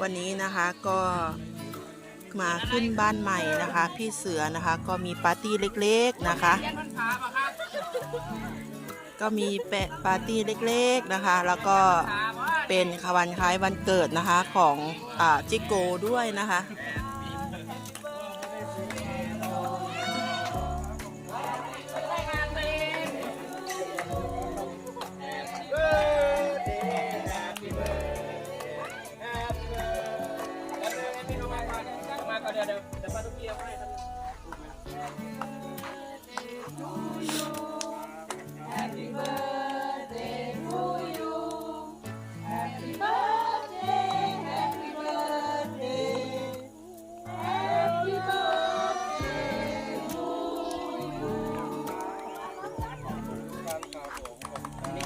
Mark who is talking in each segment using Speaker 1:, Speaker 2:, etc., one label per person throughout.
Speaker 1: วันนี้นะคะก็มาขึ้นบ้านใหม่นะคะ พี่เสือนะคะก็มีปาร์ตี้เล็กๆนะคะ ก็มีแปะปาร์ตี้เล็กๆนะคะ แล้วก็เป็นวันคล้ายวันเกิดนะคะของอจิโกด้วยนะคะ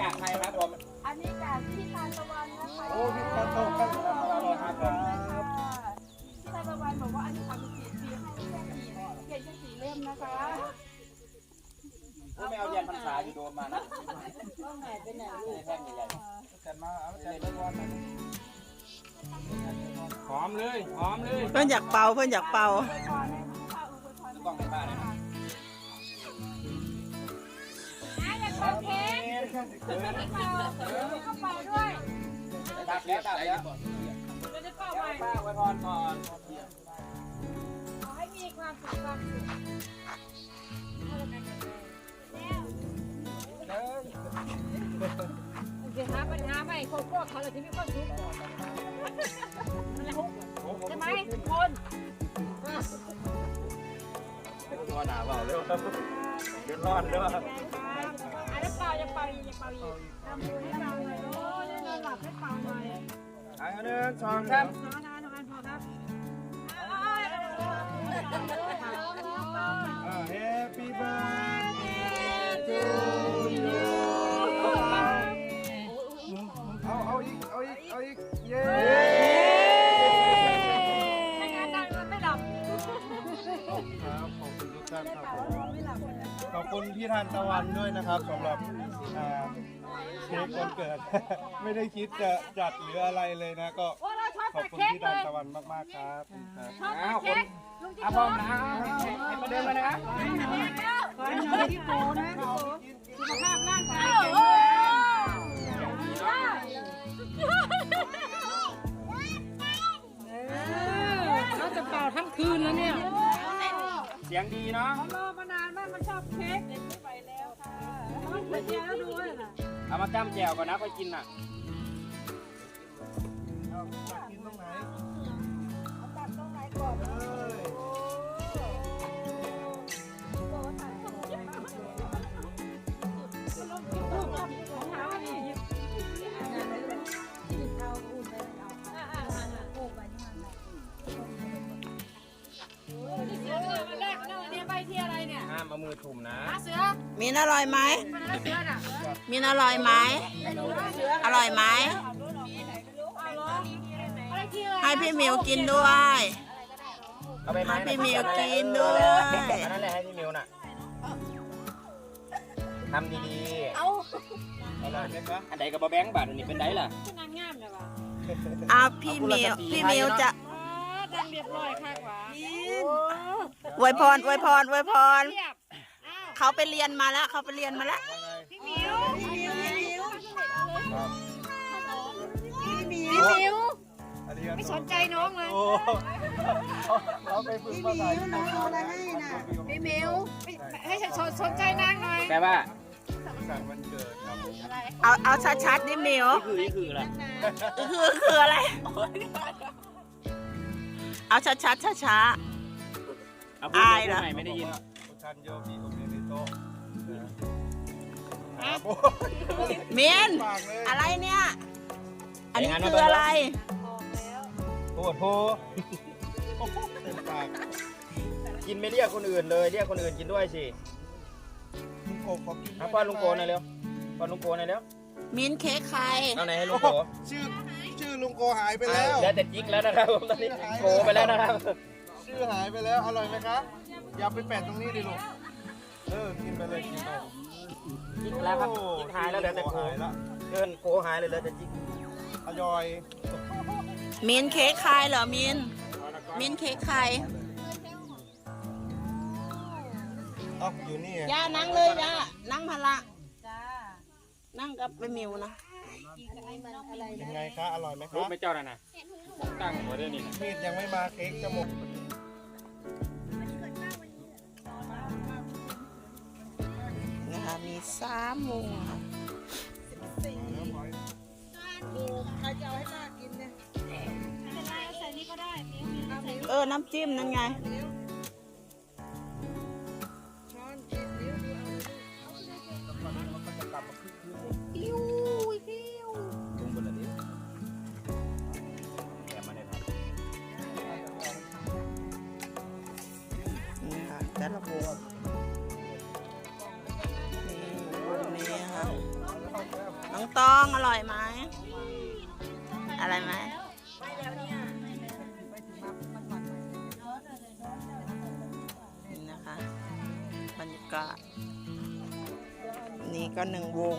Speaker 2: จากใครครับผม
Speaker 3: อันนี้จากพี่ทานตะวันนะคะ
Speaker 2: โอ้พี่ตันตครับครับผม
Speaker 3: พี่ทานตะวันบอกว่าอันนี้ทำสีสีให้แค่สีเขียนแค่สีเล่มนะคะ
Speaker 2: ไม่เอาเรียนพรรษาอยู่โดมมานะ
Speaker 3: ต้องไหนเป็นไหนลูก
Speaker 2: แท่งใหญ่
Speaker 4: จัดมาเอาจัดไปก่อน
Speaker 2: หอมเลยหอมเลย
Speaker 1: เพื่อนอยากเป่าเพื่อนอยากเป่า
Speaker 2: เป่าเป่า
Speaker 3: ด้วย
Speaker 2: ดับแล้วดับแล้ว
Speaker 3: เราจะเป่าใหม่
Speaker 2: ป้าไว้พรก่อน
Speaker 3: ขอให้มีความสุขความสุขเดี๋ยวหาปัญหาใหม่โคโค่เขาเลยที่มีความสุขมันละหุกใช่ไหมคน
Speaker 2: ตัวหนาเปล่าเร็วเดือดร้อนเร็ว
Speaker 3: อันนี้เป่าอีกจะเป่าอีกทำบุญให้เราหน่อยโอ้ยนอนหลับให้เป่าหน่อย
Speaker 2: อันหนึ่งสองสาม
Speaker 3: นอนนอนนอนพอครับ
Speaker 4: อ่า Happy birthday to you เอาเอาอีกเอาอีกเอาอีกเย้
Speaker 3: ไม่งั้นนอนไม่หลับ
Speaker 4: ครับขอบคุณทุกท่านครับผม
Speaker 3: อนไม่หลับกันนะ
Speaker 4: ขอบคุณพี่ทันตะวันด้วยนะครับสำหรับอ่าเค้กวันเกิด ไม่ได้คิดจะจัดหรืออะไรเลยนะ ก็
Speaker 3: โอ้เราชอบ
Speaker 4: ขอบ
Speaker 3: ตัด
Speaker 4: คุณ
Speaker 3: เค้ก
Speaker 4: พี่
Speaker 3: เล
Speaker 4: ทัน
Speaker 3: ย
Speaker 4: ตะวันมากๆครับครับ
Speaker 3: ชอบตัดเค้กลุงจิ๊
Speaker 2: อะ
Speaker 3: ก
Speaker 2: พร้อ
Speaker 3: โก้
Speaker 2: มนะให้มาเดินมานะครับ
Speaker 3: ขอให้น้องจิ๊กโก้นะสุขภาพร่างกายแข็งแรงเราจะเป่าทั้งคืนแล้วเนี่ย
Speaker 2: เสียงดีเนาะ
Speaker 3: เขารอมานาน มันชอบเค้กเด็กไม่ไหวแล้วค่ะมันเป็นแย่แล้วด้วยน่ะ
Speaker 2: เอามาจ้ำแจ่วก่อนนะค่อยกินน่ะ
Speaker 4: เอาอยากกินตรงไหน
Speaker 3: ตัดตรงไหนก่อน
Speaker 4: เอ้ย
Speaker 2: อามือถุ่มนะ
Speaker 3: หาเสือ
Speaker 1: มินอร่อยไหม
Speaker 3: มันหาเสือน่ะ
Speaker 1: มินอร่อยไหมอร่อยไหม
Speaker 3: อะไรที่อะไร
Speaker 1: ให้พี่หมิวกินด้วย
Speaker 2: เอาไปไม้
Speaker 1: ให้พี่มิวกินด้วย
Speaker 2: อันนั้นแหละให้พี่มิวน่ะทำดี
Speaker 3: เอา
Speaker 2: ๆอันใดกับบะแบงค์บาทอันนี้เป็นไดล่ะ
Speaker 3: ขนาดงามเลยวะ
Speaker 1: อะพี่หมิวพี่หมิวจะ
Speaker 3: ดังเรียบร้อยค่ะหวา
Speaker 1: อวยพรอวยพรอวยพร
Speaker 3: เรียบอ้าว
Speaker 1: เขาไปเรียนมาแล้วเขาไปเรียนมาแล้ว
Speaker 3: พี่มิวพี่มิวพี่มิว
Speaker 4: ครับ
Speaker 3: พี่มิว
Speaker 4: อันนี้ก็
Speaker 3: ไม่สนใจน้องเลย
Speaker 4: โอ้เราไปฝึกภาษาญี่ปุ่นมา
Speaker 3: พี่มิวให้ฉันสนใจนางหน่อย
Speaker 2: แปลว่า
Speaker 4: สั่งวันเกิดครับ
Speaker 1: เอาเอาชัดๆนี่หมิว
Speaker 2: นี่คือนี่คืออะไร
Speaker 1: คือคืออะไรเอาชัดๆช้า
Speaker 2: เอาพูด
Speaker 1: อายเหรอ
Speaker 2: ใหม่ไม่ได้ยิน
Speaker 4: โอชันโยบิโอเมริโตครับโอ้
Speaker 1: ๆมิน
Speaker 4: ปากเลย
Speaker 1: อะไรเนี่ย อันนี้คืออะไร
Speaker 4: โอ้โหโอ้โหเต็มปาก
Speaker 2: กินไม่เรียกคนอื่นเลย เรียกคนอื่นกินด้วยสิ
Speaker 4: ลุงโกขอกิน
Speaker 2: เอาป้อนลุงโกหน่อยเร็วป้อนลุงโกหน่อยเร็ว
Speaker 1: มินเค้กใคร
Speaker 2: เอาไหนให้ลุ
Speaker 4: โอ้
Speaker 2: ง
Speaker 4: โห
Speaker 2: โก
Speaker 4: ชื่อชื่อลุงโกหายไปแล้ว
Speaker 2: แล้วแต่จิกแล้วนะครับผมตอนนี้โกไปแล้วนะครับ
Speaker 4: ชื่อหายไปแล้วอร่อยไหมคะอย่าไปแปะตรงนี้ดิลูก เออกินไปเลยกินไป
Speaker 2: จิกแล้วครับจิกหายแล้วเหลือแต่โก
Speaker 4: หายแล้ว
Speaker 2: เดินโกหายเลยเหลือแต่จิก
Speaker 4: อร่อย
Speaker 5: มินเค้กใครเหรอมินมินเค้กใคร
Speaker 4: เอ้าอยู่นี่ไง
Speaker 5: ย่านั่งเลยย่านั่งพละ
Speaker 1: จ้า
Speaker 5: นั่งกับไปมิวนะ
Speaker 4: ยังไงคะอร่อยไหมค
Speaker 2: รู
Speaker 4: รั
Speaker 2: ป
Speaker 4: บ
Speaker 2: ไม่เจ้าน่ะนะตั้งหัวได้นี่นะ
Speaker 4: มีดยังไม่มาเค้กจะหมด
Speaker 5: สามวงค่ะ
Speaker 1: ใครจะเอาให้ป้ากินเนี่ยไม่เป็นไรเอาใส่นี่ก็ได้เดี๋ยวมีน้ำเดี๋ยว
Speaker 5: เออ น้ำจิ้มนั่นไง
Speaker 1: ช้อนเดี๋ยวเดี๋ยวดูเอาเลยปิ้วปิ้ว
Speaker 2: ลงบนละดิแกมาได้ครับ
Speaker 5: นี่ค่ะแต่ละวง ตองอร่อยไหมอะไรไหมนี่นะคะบรรยากาศนี่ก็หนึ่งวง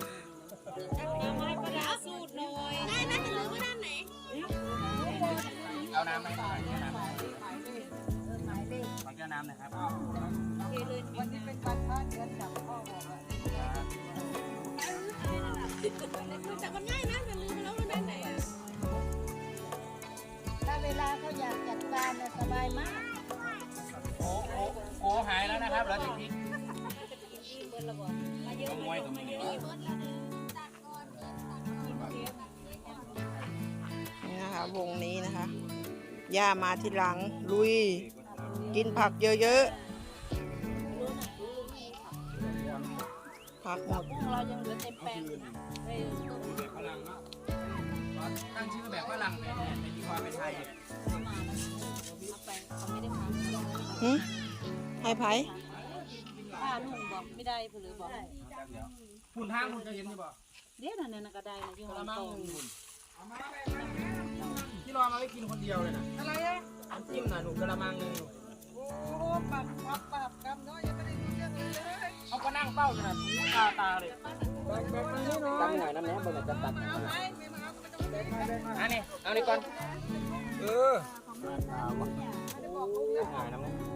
Speaker 2: มากโอ้โอ้โอ้หายแล้วนะครับแล้วจากที่ขโมยกับมือ
Speaker 5: นี่นะคะ วงนี้นะคะ ย่ามาที่หลัง ลุย กินผักเยอะๆ ผักหมด
Speaker 3: เรายังเหลือเต็มแปลง
Speaker 2: พลังเนาะตั้งชื่อแบบฝรั่งเนี่ยในที่ความเป็นไทย
Speaker 5: หึให้ไผ
Speaker 3: ป้านุ่งบอกไม่ได้เผลอบอก
Speaker 2: คุณทางคุณจะเห็นนี่บ่
Speaker 3: เดี๋ยวนั่นน่ะก็ได้นะที่ห้องโต
Speaker 2: ที่รอมาไม่กินคนเดียวเลยนะ
Speaker 1: อะไรอะ
Speaker 2: น้ำจิ้มน่ะหนูกระมังหนึงอยู่
Speaker 1: โอ้โหปรับปรับปรับกำน้อยยังไม่ได้รู้เรื่องเลยเลย
Speaker 2: เขาก็นั่งเฝ้าอยู่นะตาตาเลย
Speaker 1: ตั้งหน่อยนะแม่บนจะตัดเอาไหมไม่มาเอาก็ไม่ต้องเล่น
Speaker 2: อันนี้เอานี่ก่อนเออหายน้ำมันมึ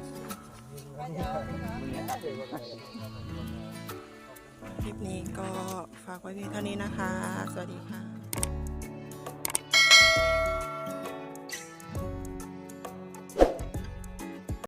Speaker 5: คลิปนี้ก็ฝากไว้เพียงเท่านี้นะคะ สวัสดีค่ะ